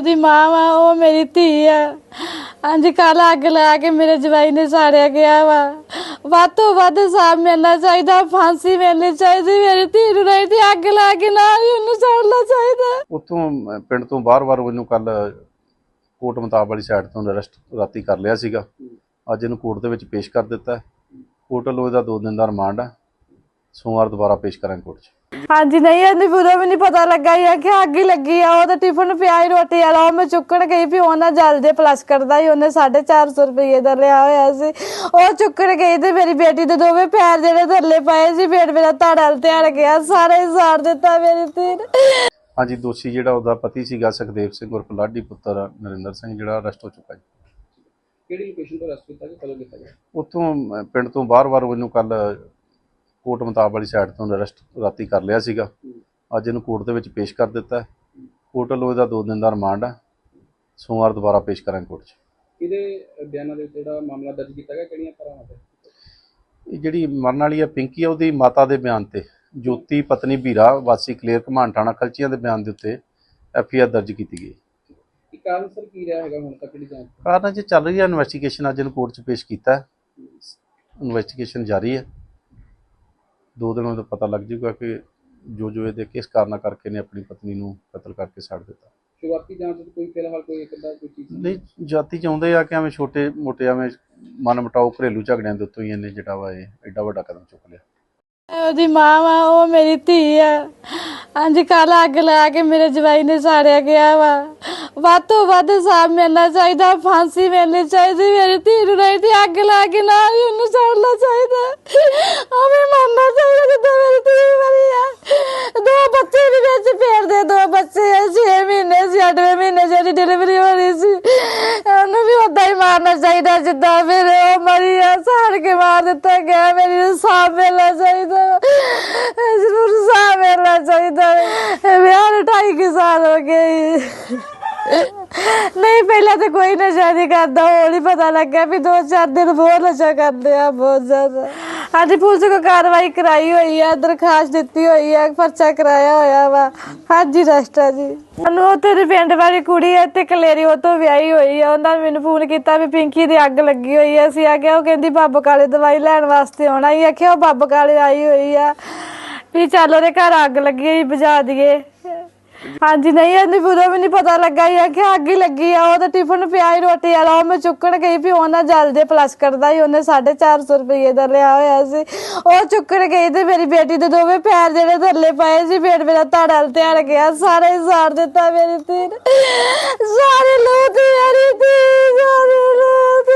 ਉਹਦੀ ਮਾਂ ਵਾ, ਉਹ ਮੇਰੀ ਧੀ ਆ। ਅੱਜ ਕੱਲ ਅੱਗ ਲਾ ਕੇ ਮੇਰੇ ਜਵਾਈ ਨੇ ਸਾੜਿਆ ਗਿਆ ਵਾ। ਵੱਧ ਤੋਂ ਵੱਧ ਸਾਹ ਮਿਲਣਾ ਚਾਹੀਦਾ, ਫਾਂਸੀ ਮਿਲਣੀ ਚਾਹੀਦੀ, ਮੇਰੀ ਧੀ ਨੂੰ ਨਹੀਂ ਤੇ ਅੱਗ ਲਾ ਕੇ ਨਾ ਹੀ ਉਹਨੂੰ ਸਾੜਨਾ ਚਾਹੀਦਾ। ਉੱਥੋਂ, ਪਿੰਡ ਤੋਂ ਬਾਹਰ-ਬਾਹਰ ਉਹਨੂੰ ਕੱਲ ਕੋਟ ਮਤਾਬ ਵਾਲੀ ਸਾਈਡ ਤੋਂ ਅਰੈਸਟ ਰਾਤੀ ਕਰ ਲਿਆ ਸੀਗਾ। ਅੱਜ ਇਹਨੂੰ ਕੋਰਟ ਦੇ ਵਿੱਚ ਪੇਸ਼ ਕਰ ਦਿੱਤਾ। ਕੋਰਟ ਵੱਲੋਂ ਇਹਦਾ 2 ਦਿਨ ਦਾ ਰਿਮਾਂਡ ਹੈ ਸੋਮਵਾਰ ਦੁਬਾਰਾ ਪੇਸ਼ ਕਰਾਂਗੇ ਕੋਰਟ 'ਚ। ਹਾਂਜੀ ਨਹੀਂ ਇਹਨੂੰ ਪੂਰਾ ਵੀ ਨਹੀਂ ਪਤਾ ਲੱਗਾ ਇਹ ਕਿ ਅੱਗ ਹੀ ਲੱਗੀ ਆ। ਉਹ ਤਾਂ ਟਿਫਨ ਪਿਆ ਹੀ ਰੋਟੀ ਵਾਲਾ ਉਹ ਮੈਂ ਚੁੱਕਣ ਗਈ ਵੀ ਉਹਨਾਂ ਜਲ ਦੇ ਪਲਸ ਕਰਦਾ ਹੀ ਉਹਨੇ 450 ਰੁਪਏ ਦਾ ਲਿਆ ਹੋਇਆ ਸੀ। ਉਹ ਚੁੱਕਣ ਗਈ ਤੇ ਮੇਰੀ ਬੇਟੀ ਦੇ ਦੋਵੇਂ ਪੈਰ ਜਿਹੜੇ ਥੱਲੇ ਪਏ ਸੀ ਫੇਰ ਮੇਰਾ ਧੜਲ ਧਿਆਨ ਗਿਆ ਸਾਰੇ ਸਾੜ ਦਿੱਤਾ ਮੇਰੀ ਧੀ ਨੇ। ਹਾਂਜੀ ਦੋਸ਼ੀ ਜਿਹੜਾ ਉਹਦਾ ਪਤੀ ਸੀਗਾ ਸੁਖਦੇਵ ਸਿੰਘ ਉਰਫ ਲਾਡੀ ਪੁੱਤਰ ਨਰਿੰਦਰ ਸਿੰਘ ਜਿਹੜਾ ਅਰੈਸਟ ਹੋ ਚੁੱਕਾ ਜੀ। ਕਿਹੜੀ ਲੋਕੇਸ਼ਨ ਤੋਂ ਅਰੈਸਟ ਕੀਤਾ ਕਿ ਕਦੋਂ ਕੀਤਾ ਗਿਆ? ਉੱਥੋਂ ਪਿੰਡ ਤੋਂ ਬਾਹਰ-ਬਾਹਰ ਉਹਨੂੰ ਕੱਲ ਕੋਟ ਮਤਾਬ ਵਾਲੀ ਸਾਈਡ ਤੋਂ ਅਰੈਸਟ ਰਾਤੀ ਕਰ ਲਿਆ ਸੀਗਾ। ਅੱਜ ਇਹਨੂੰ ਕੋਰਟ ਦੇ ਵਿੱਚ ਪੇਸ਼ ਕਰ ਦਿੱਤਾ। ਕੋਰਟ ਵੱਲੋਂ ਇਹਦਾ 2 ਦਿਨ ਦਾ ਰਿਮਾਂਡ ਹੈ। ਸੋਮਵਾਰ ਦੁਬਾਰਾ ਪੇਸ਼ ਕਰਾਂਗੇ ਕੋਰਟ 'ਚ। ਇਹਦੇ ਬਿਆਨਾਂ ਦੇ ਜਿਹੜਾ ਮਾਮਲਾ ਦਰਜ ਕੀਤਾ ਗਿਆ ਕਿਹੜੀਆਂ ਤਰ੍ਹਾਂ ਤੇ ਇਹ ਜਿਹੜੀ ਮਰਨ ਵਾਲੀ ਹੈ ਪਿੰਕੀ ਆ ਉਹਦੀ ਮਾਤਾ ਦੇ ਬਿਆਨ ਤੇ। ਜੋਤੀ ਪਤਨੀ ਵੀਰਾ ਵਾਸੀ ਕਲੇਰ ਘਮਾਨ ਥਾਣਾ ਖਲਚੀਆਂ ਦੇ ਬਿਆਨ ਦੇ ਉੱਤੇ ਐਫ ਆਈ ਆਰ ਦਰਜ ਕੀਤੀ ਗਈ। ਕਾਰਨ ਸਰ ਕੀ ਰਿਹਾ ਹੈਗਾ ਹੁਣ ਤੱਕ ਜਿਹੜੀ ਜਾਂਚ? ਕਾਰਨ ਜੇ ਚੱਲ ਰਹੀ ਹੈ ਇਨਵੈਸਟੀਗੇਸ਼ਨ ਅੱਜ ਇਹਨੂੰ ਕੋਰਟ 'ਚ ਪੇਸ਼ ਕੀਤਾ ਇਨਵੈਸਟੀਗੇਸ਼ਨ ਜਾਰੀ ਹੈ। ਦੋ ਦਿਨਾਂ ਦਾ ਪਤਾ ਲੱਗ ਜਾਊਗਾ ਕਿ ਜੋ ਜੋ ਇਹਦੇ ਕਿਸ ਕਾਰਨਾਂ ਕਰਕੇ ਨੇ ਆਪਣੀ ਪਤਨੀ ਨੂੰ ਕਤਲ ਕਰਕੇ ਛੱਡ ਦਿੱਤਾ। ਸ਼ੁਰੂਆਤੀ ਜਾਂਚ ਵਿੱਚ ਕੋਈ ਫਿਲਹਾਲ ਕੋਈ ਇੱਕ ਅੱਧਾ ਕੋਈ ਚੀਜ਼ ਨਹੀਂ ਜਾਤੀ ਚਾਹੁੰਦੇ ਆ ਕਿ ਐਵੇਂ ਛੋਟੇ ਮੋਟੇ ਐਵੇਂ ਮਨ ਮਟਾਓ ਘਰੇਲੂ ਝਗੜਿਆਂ ਦੇ ਉੱਤੋਂ ਹੀ ਇਹਨੇ ਜਿਹੜਾ ਵਾ ਇਹ ਐਡਾ ਵੱਡਾ ਕਦਮ ਚੁੱਕ ਲਿਆ। ਉਹਦੀ ਮਾਂ ਵਾ ਉਹ ਮੇਰੀ ਧੀ ਆ। ਅੱਜ ਕੱਲ ਅੱਗ ਲਾ ਕੇ ਮੇਰੇ ਜਵਾਈ ਨੇ ਸਾੜਿਆ ਗਿਆ ਵਾ। ਵੱਧ ਤੋਂ ਵੱਧ ਸਾਹ ਮਿਲਣਾ ਚਾਹੀਦਾ ਫਾਂਸੀ ਮਿਲਣੀ ਚਾਹੀਦੀ ਮੇਰੀ ਧੀ ਨੂੰ ਨਹੀਂ ਤੇ ਅੱਗ ਲਾ ਕੇ ਨਾ ਹੀ ਉਹਨੂੰ ਸਾੜਨਾ ਚਾਹੀਦਾ। ਐਵੇਂ ਮਰਨਾ ਚਾਹੀਦਾ ਜਿੱਦਾਂ ਮੇਰੀ ਧੀ ਮਰੀ ਆ ਦੋ ਬੱਚੇ ਵੀ ਵਿੱਚ ਫੇਰਦੇ ਦੋ ਬੱਚੇ ਆ 6 ਮਹੀਨੇ ਸੀ 8ਵੇਂ ਮਹੀਨੇ ਜਿਹੜੀ ਡਿਲੀਵਰੀ ਹੋਣੀ ਸੀ। ਉਹਨੂੰ ਵੀ ਉਦਾਂ ਹੀ ਮਾਰਨਾ ਚਾਹੀਦਾ, ਜਿੱਦਾਂ ਫਿਰ ਉਹ ਮਰੀ ਆ ਸਾਰ ਕੇ ਮਾਰ ਦਿੱਤਾ, ਗਿਆ ਮੇਰੀ ਨੂੰ ਸਾਹ ਮਿਲਣਾ ਚਾਹੀਦਾ। ਇਸ ਸਾਹ ਮਿਲਣਾ ਚਾਹੀਦਾ। ਵਿਆਹ ਨੂੰ ਢਾਈ ਕੁ ਸਾਲ ਹੋ ਗਏ। ਨਹੀਂ, ਪਹਿਲਾਂ ਤਾਂ ਕੋਈ ਨਸ਼ਾ ਨਹੀਂ ਕਰਦਾ, ਹੁਣ ਹੀ ਪਤਾ ਲੱਗਾ ਵੀ ਦੋ ਚਾਰ ਦਿਨ ਬਹੁਤ ਨਸ਼ਾ ਕਰਦੇ ਆ, ਬਹੁਤ ਜ਼ਿਆਦਾ। ਹਾਂਜੀ ਪੁਲਿਸ ਕੋ ਕਾਰਵਾਈ ਕਰਾਈ ਹੋਈ ਆ, ਦਰਖਾਸਤ ਦਿੱਤੀ ਹੋਈ ਆ, ਪਰਚਾ ਕਰਾਇਆ ਹੋਇਆ ਵਾ। ਹਾਂਜੀ ਰਸਟਾ ਜੀ। ਸਾਨੂੰ ਉਹ ਤੇਰੇ ਪਿੰਡ ਵਾਲੀ ਕੁੜੀ ਹੈ ਤੇ ਕਲੇਰੀ ਉਹ ਤੋਂ ਵਿਆਹੀ ਹੋਈ ਆ, ਉਹਨਾਂ ਨੇ ਮੈਨੂੰ ਫੋਨ ਕੀਤਾ ਵੀ ਪਿੰਕੀ ਦੀ ਅੱਗ ਲੱਗੀ ਹੋਈ ਆ। ਅਸੀਂ ਆ ਆਖਿਆ ਉਹ ਕਹਿੰਦੀ ਬੱਬ ਕਾਲੇ ਦਵਾਈ ਲੈਣ ਵਾਸਤੇ ਆਉਣਾ ਹੀ ਆਖਿਆ, ਉਹ ਬੱਬ ਕਾਲੇ ਆਈ ਹੋਈ ਆ। ਵੀ ਚੱਲ ਉਹਦੇ ਘਰ ਅੱਗ ਲੱਗੀ ਹੋਈ ਬੁਝਾ ਦਈਏ। ਹਾਂਜੀ, ਨਹੀਂ, ਇਹਨੂੰ ਪੂਰਾ ਵੀ ਨਹੀਂ ਪਤਾ ਲੱਗਾ ਇਹ ਕਿ ਅੱਗ ਹੀ ਲੱਗੀ ਆ। ਉਹ ਤਾਂ ਟਿਫਨ ਪਿਆ ਹੀ ਰੋਟੀ ਵਾਲਾ। ਉਹ ਮੈਂ ਚੁੱਕਣ ਗਈ ਵੀ ਉਹਨਾਂ ਜਲ ਪਲਸ ਕਰਦਾ ਹੀ ਉਹਨੇ 450 ਰੁਪਏ ਦਾ ਲਿਆ ਹੋਇਆ ਸੀ। ਉਹ ਚੁੱਕਣ ਗਈ ਤੇ ਮੇਰੀ ਬੇਟੀ ਦੇ ਦੋਵੇਂ ਪੈਰ ਜਿਹੜੇ ਥੱਲੇ ਪਏ ਸੀ, ਫੇਰ ਮੇਰਾ ਧੜਾ ਧਿਆਨ ਗਿਆ। ਸਾਰੇ ਹੀ ਦਿੱਤਾ ਮੇਰੀ ਧੀ ਨੇ। ਸਾਰੇ ਲੋਕ ਮੇਰੀ ਧੀ, ਸਾਰੇ ਲੋਕ।